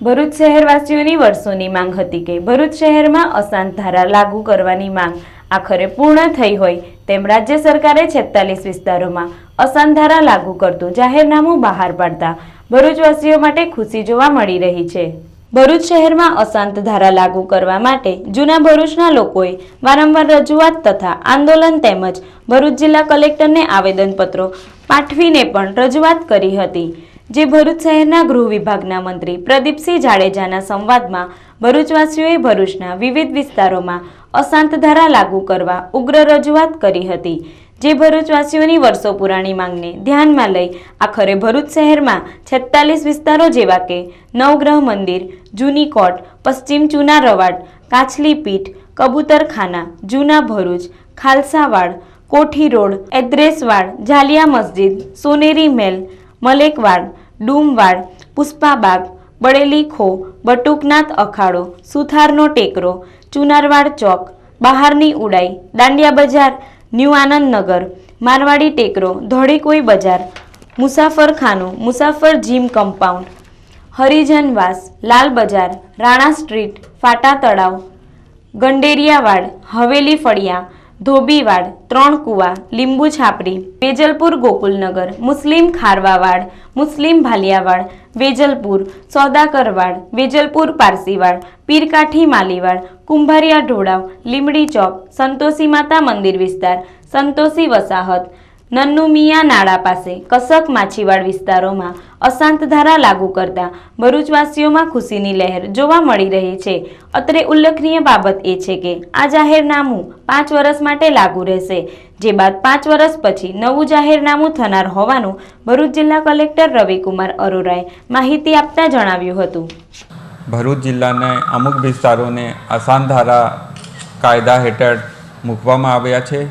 ભરૂચ શહેરવાસીઓની વર્ષોની માંગ હતી કે ભરૂચ શહેરમાં અશાંત ધારા લાગુ કરવાની માંગ આખરે પૂર્ણ થઈ હોય તેમ રાજ્ય સરકારે છેતાલીસ વિસ્તારોમાં અશાંત ધારા લાગુ કરતું જાહેરનામું બહાર પાડતા ભરૂચવાસીઓ માટે ખુશી જોવા મળી રહી છે. ભરૂચ શહેરમાં અશાંત ધારા લાગુ કરવા માટે જૂના ભરૂચના લોકોએ વારંવાર રજૂઆત તથા આંદોલન તેમજ ભરૂચ જિલ્લા કલેક્ટરને આવેદનપત્રો પાઠવીને પણ રજૂઆત કરી હતી. જે ભરૂચ શહેરના ગૃહ વિભાગના મંત્રી પ્રદીપસિંહ જાડેજાના સંવાદમાં ભરૂચવાસીઓએ ભરૂચના વિવિધ વિસ્તારોમાં અશાંત ધારા લાગુ કરવા ઉગ્ર રજૂઆત કરી હતી. જે ભરૂચવાસીઓની વર્ષો પુરાણી માંગને ધ્યાનમાં લઈ આખરે ભરૂચ શહેરમાં છેતાલીસ વિસ્તારો જેવા કે નવગ્રહ મંદિર, જૂની કોટ, પશ્ચિમ ચૂના રવાડ, કાછલી પીઠ, કબૂતરખાના, જૂના ભરૂચ, ખાલસાવાડ, કોઠી રોડ, એદ્રેસવાડ, જાલિયા મસ્જિદ, સોનેરી મેલ મલેકવાડ, ડૂમવાડ, પુષ્પાબાગ બળેલી ખો બટુકનાથ અખાડો, સુથારનો ટેકરો, ચુનારવાડ ચોક, બહારની ઉડાઈ, દાંડિયા બજાર, ન્યૂ આનંદનગર, મારવાડી ટેકરો, ધોળીકોઈ બજાર, મુસાફરખાનું, મુસાફર જીમ કમ્પાઉન્ડ, હરિજનવાસ, લાલ બજાર, રાણા સ્ટ્રીટ, ફાટા તળાવ, ગંડેરિયાવાડ, હવેલી ફળિયા ધોબીવાડ, ત્રણ કુવા, લીંબુ છાપરી, વેજલપુર ગોકુલનગર, મુસ્લિમ ખારવાવાડ, મુસ્લિમ ભાલિયાવાડ, વેજલપુર, સોદાકરવાડ, વેજલપુર પારસીવાડ, પીરકાઠી માલીવાડ, કુંભારિયા ઢોળાવ લીમડી ચોક, સંતોષી માતા મંદિર વિસ્તાર, સંતોષી વસાહત નન્નુ મિયા નાળા પાસે કસક માછીવાડ વિસ્તારોમાં અશાંત ધારા લાગુ કરતા ભરૂચવાસીઓમાં ખુશીની લહેર જોવા મળી રહી છે. અત્રે ઉલ્લેખનીય બાબત એ છે કે આ જાહેરનામું પાંચ વર્ષ માટે લાગુ રહેશે. જે બાદ પાંચ વર્ષ પછી નવું જાહેરનામું થનાર હોવાનું ભરૂચ જિલ્લા કલેક્ટર રવિકુમાર અરોરાએ માહિતી આપતા જણાવ્યું હતું. ભરૂચ જિલ્લાને અમુક વિસ્તારોને અશાંત ધારા કાયદા હેઠળ મૂકવામાં આવ્યા છે.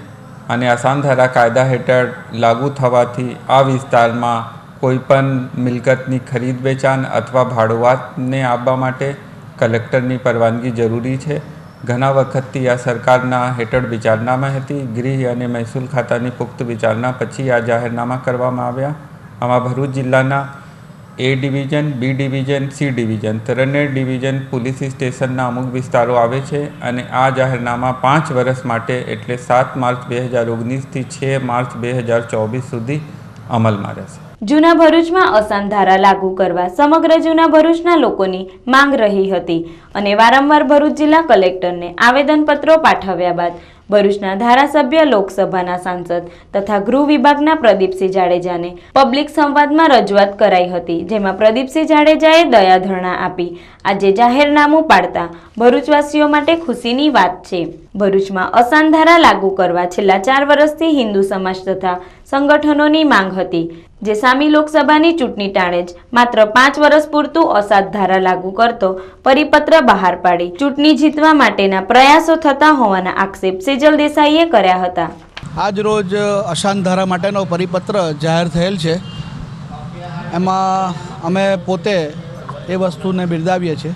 અને અસાનધારા કાયદા હેઠળ લાગુ થવાથી આ વિસ્તારમાં કોઈપણ મિલકતની ખરીદ વેચાણ અથવા ભાડુઆતને આપવા માટે કલેક્ટરની પરવાનગી જરૂરી છે. ઘણા વખતથી આ સરકારના હેઠળ વિચારણામાં હતી. ગૃહ અને મહેસૂલ ખાતાની પુખ્ત વિચારણા પછી આ જાહેરનામા કરવામાં આવ્યા. આમાં ભરૂચ જિલ્લાના A division B division C division ત્રણે ડિવિઝન પોલીસ સ્ટેશનના અમુક વિસ્તારો આવે છે અને આ જાહેરનામા પાંચ વર્ષ માટે એટલે સાત માર્ચ બે હજાર ઓગણીસથી છ માર્ચ બે હજાર ચોવીસ સુધી અમલમાં રહેશે. જૂના ભરૂચમાં અસંધારા ધારા લાગુ કરવા સમગ્ર જૂના ભરૂચના લોકોની માંગ રહી હતી અને વારંવાર ભરૂચ જિલ્લા કલેક્ટરને આવેદનપત્રો પાઠવ્યા બાદ ભરૂચના ધારાસભ્ય, લોકસભાના સાંસદ તથા ગૃહ વિભાગના પ્રદીપસિંહ જાડેજાને પબ્લિક સંવાદમાં રજૂઆત કરાઈ હતી, જેમાં પ્રદીપસિંહ જાડેજાએ દયાધરણા આપી. આજે જાહેરનામું પાડતા ભરૂચવાસીઓ માટે ખુશીની વાત છે. ભરૂચમાં અસાન ધારા લાગુ કરવા છેલ્લા ચાર વર્ષથી હિન્દુ સમાજ તથા સંગઠનોની માંગ હતી, જે સામી લોકસભાની ચૂંટણી ટાણે જ માત્ર પાંચ વર્ષ પૂરતું અસાધ ધારા લાગુ કરતો પરિપત્ર બહાર પાડી ચૂંટણી જીતવા માટેના પ્રયાસો થતા હોવાના આક્ષેપ સેજલ દેસાઈએ કર્યા હતા. આજ રોજ અશાંત ધારા માટેનો પરિપત્ર જાહેર થયેલ છે. એમાં અમે પોતે એ વસ્તુને બિરદાવીએ છીએ.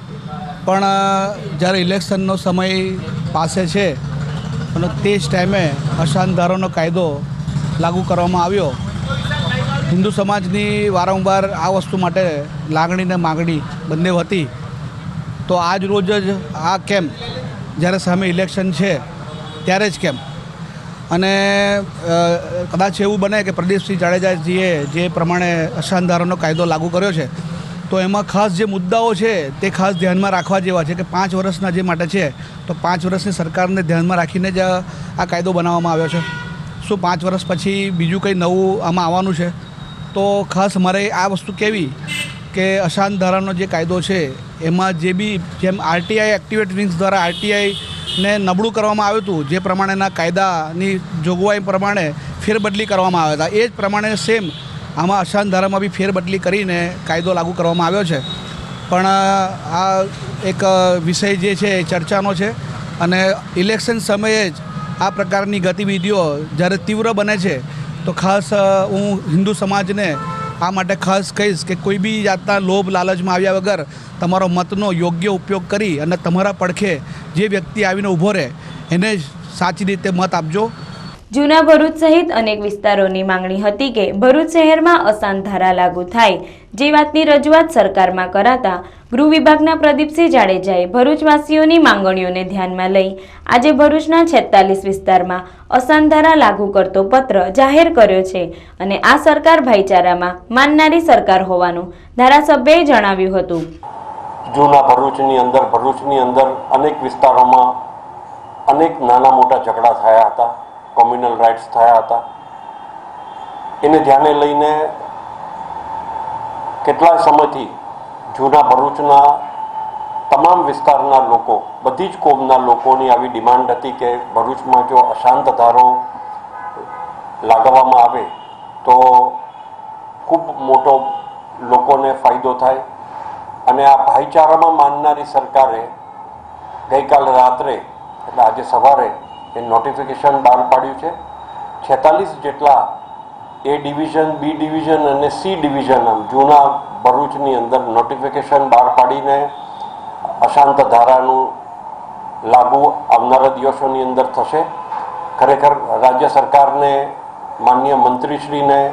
પણ જ્યારે ઇલેક્શનનો સમય પાસે છે, અને તે જ ટાઈમે અશાંત ધારાનો કાયદો લાગુ કરવામાં આવ્યો. હિન્દુ સમાજની વારંવાર આ વસ્તુ માટે લાગણી ને માગણી બંને હતી. તો આજ રોજ જ આ કેમ્પ જ્યારે સામે ઇલેક્શન છે, ત્યારે જ કેમ? અને કદાચ એવું બને કે પ્રદીપસિંહ જાડેજાજીએ જે પ્રમાણે અશાનધારાનો કાયદો લાગુ કર્યો છે, તો એમાં ખાસ જે મુદ્દાઓ છે, તે ખાસ ધ્યાનમાં રાખવા જેવા છે કે પાંચ વર્ષના જે માટે છે, તો પાંચ વર્ષની સરકારને ધ્યાનમાં રાખીને જ આ કાયદો બનાવવામાં આવ્યો છે. શું પાંચ વર્ષ પછી બીજું કંઈ નવું આમાં આવવાનું છે. તો ખાસ મારે આ વસ્તુ કહેવી કે અશાંત ધારાનો જે કાયદો છે, એમાં જે બી જેમ આરટીઆઈ એક્ટિવેટ વિંગ્સ દ્વારા આરટીઆઈને નબળું કરવામાં આવ્યું હતું, જે પ્રમાણેના કાયદાની જોગવાઈ પ્રમાણે ફેરબદલી કરવામાં આવ્યા હતા. એ જ પ્રમાણે સેમ આમાં અશાંત ધારામાં બી ફેરબદલી કરીને કાયદો લાગુ કરવામાં આવ્યો છે. પણ, આ એક વિષય જે છે એ ચર્ચાનો છે અને ઇલેક્શન સમયે જ આ પ્રકારની ગતિવિધિઓ જ્યારે તીવ્ર બને છે, તો ખાસ હું હિન્દુ સમાજને આ માટે ખાસ કહીશ કે કોઈ બી જાતના લોભ લાલચમાં આવ્યા વગર તમારો મતનો યોગ્ય ઉપયોગ કરી અને તમારા પડખે જે વ્યક્તિ આવીને ઊભો રહે, એને સાચી રીતે મત આપજો. જૂના ભરૂચ સહિત અનેક વિસ્તારોની માંગણી હતી કે ભરૂચ શહેરમાં અશાંત ધારા લાગુ થાય. જે વાતની રજૂઆત સરકારમાં કરાતા ગૃહ વિભાગના પ્રદીપસિંહ જાડેજાએ ભરૂચવાસીઓની માંગણીઓને ધ્યાનમાં લઈ આજે ભરૂચના છેતાલીસ વિસ્તારમાં અસાનધારા લાગુ કરતો પત્ર જાહેર કર્યો છે અને આ સરકાર ભાઈચારામાં માનનારી સરકાર હોવાનું ધારાસભ્યએ જણાવ્યું હતું. જૂના ભરૂચની અંદર ભરૂચની અંદર અનેક વિસ્તારોમાં અનેક નાના મોટા ઝઘડા થયા હતા. કોમ્યુનલ રાઇટ્સ થયા હતા. એને ધ્યાને લઈને કેટલા સમયથી જૂના ભરૂચના તમામ વિસ્તારના લોકો, બધી જ કોમના લોકોની આવી ડિમાન્ડ હતી કે ભરૂચમાં જો અશાંત ધારો લાગવામાં આવે તો ખૂબ મોટો લોકોને ફાયદો થાય. અને આ ભાઈચારામાં માનનારી સરકારે ગઈકાલે રાત્રે, એટલે આજે સવારે એ નોટિફિકેશન બહાર પાડ્યું છે. છેતાલીસ જેટલા એ ડિવિઝન બી ડિવિઝન અને સી ડિવિઝન આમ જૂના ભરૂચની અંદર નોટિફિકેશન બહાર પાડીને અશાંત ધારાનું લાગુ આવનારા દિવસોની અંદર થશે. ખરેખર રાજ્ય સરકારને, માન્ય મંત્રીશ્રીને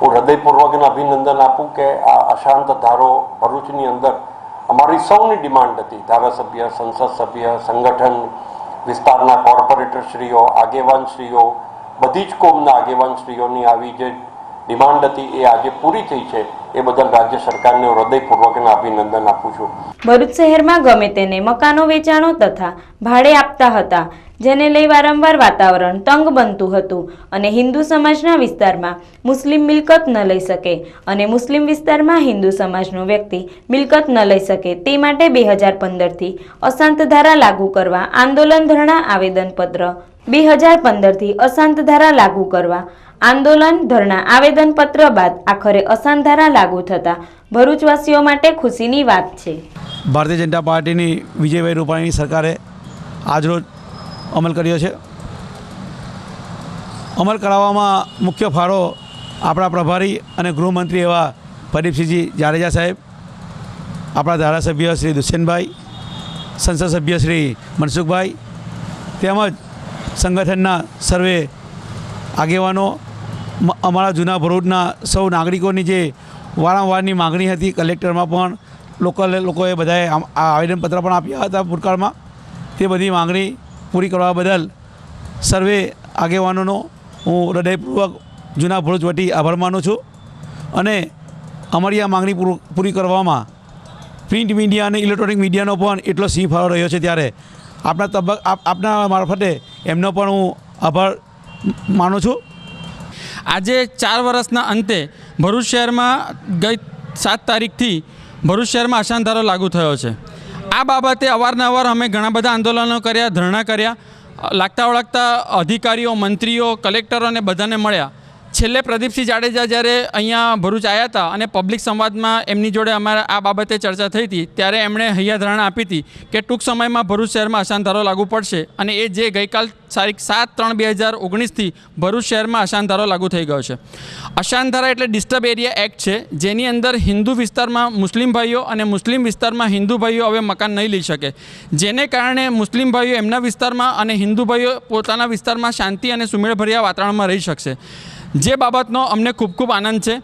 હું હૃદયપૂર્વકના અભિનંદન આપું કે આ અશાંત ધારો ભરૂચની અંદર અમારી સૌની ડિમાન્ડ હતી ધારાસભ્ય, સંસદ સભ્ય, સંગઠન વિસ્તારના કોર્પોરેટરશ્રીઓ આગેવાનશ્રીઓ બધી જ કોમના આગેવાનશ્રીઓની આવી જે ડિમાન્ડ હતી એ આજે પૂરી થઈ છે. એ બદલ રાજ્ય સરકારને હૃદયપૂર્વકના અભિનંદન આપું છું. ભરૂચ શહેરમાં ગમે તેને મકાનો વેચાણો તથા ભાડે આપતા હતા, જેને લઈ વારંવાર વાતાવરણ તંગ બનતું હતું અને હિન્દુ સમાજના વિસ્તારમાં મુસ્લિમ મિલકત ન લઈ શકે અને મુસ્લિમ વિસ્તારમાં હિન્દુ સમાજનો વ્યક્તિ મિલકત ન લઈ શકે તે માટે બે હજાર પંદરથી અશાંત ધારા લાગુ કરવા આંદોલન ધરણા આવેદનપત્ર, બે હજાર પંદરથી અશાંત ધારા લાગુ કરવા આંદોલન ધરણા આવેદનપત્ર બાદ આખરે અશાંત ધારા લાગુ થતા ભરૂચવાસીઓ માટે ખુશીની વાત છે. ભારતીય જનતા પાર્ટીની વિજયભાઈ રૂપાણીની સરકારે આજરોજ અમલ કર્યો છે. અમલ કરાવવામાં મુખ્ય ફાળો આપણા પ્રભારી અને ગૃહમંત્રી એવા પ્રદીપસિંહજી જાડેજા સાહેબ, આપણા ધારાસભ્ય શ્રી દુષ્યંતભાઈ, સંસદ સભ્ય શ્રી મનસુખભાઈ તેમજ સંગઠનના સર્વે આગેવાનો અમારા જૂના ભરૂચના સૌ નાગરિકોની જે વારંવારની માગણી હતી કલેક્ટરમાં પણ લોકલ લોકોએ બધાએ આવેદનપત્ર પણ આપ્યા હતા ભૂતકાળમાં. તે બધી માગણી પૂરી કરવા બદલ સર્વે આગેવાનોનો હું હૃદયપૂર્વક જૂના ભરૂચ વતી આભાર માનું છું. અને અમારી આ માગણી પૂરું- કરવામાં પ્રિન્ટ મીડિયા અને ઇલેક્ટ્રોનિક મીડિયાનો પણ એટલો સિંહ ફાળો રહ્યો છે ત્યારે આપના તબક આપના મારફતે એમનો પણ હું આભાર માનું છું. આજે ચાર વર્ષના અંતે ભરૂચ શહેરમાં ગઈ સાત તારીખથી ભરૂચ શહેરમાં અશાંતધારો લાગુ થયો છે. આ બાબતે અવારનવાર અમે ઘણા બધા આંદોલનો કર્યા, ધરણા કર્યા. લાગતા વળગતા અધિકારીઓ, મંત્રીઓ કલેક્ટરોને બધાને મળ્યા. છેલ્લે પ્રદીપસિંહ જાડેજા જ્યારે અહીંયા ભરૂચ આવ્યા હતા અને પબ્લિક સંવાદમાં એમની જોડે અમારા આ બાબતે ચર્ચા થઈ હતી, ત્યારે એમણે હૈયાધારણા આપી હતી કે ટૂંક સમયમાં ભરૂચ શહેરમાં અશાંતધારો લાગુ પડશે અને એ જે ગઈકાલ તારીખ સાત ત્રણ બે હજાર ઓગણીસથી ભરૂચ શહેરમાં અશાંતધારો લાગુ થઈ ગયો છે. અશાંતધારા એટલે ડિસ્ટર્બ એરિયા એક્ટ છે, જેની અંદર હિન્દુ વિસ્તારમાં મુસ્લિમ ભાઈઓ અને મુસ્લિમ વિસ્તારમાં હિન્દુ ભાઈઓ હવે મકાન નહીં લઈ શકે. જેને કારણે મુસ્લિમ ભાઈઓ એમના વિસ્તારમાં અને હિન્દુ ભાઈઓ પોતાના વિસ્તારમાં શાંતિ અને સુમેળભર્યા વાતાવરણમાં રહી શકશે. જે બાબતનો અમને ખૂબ ખૂબ આનંદ છે.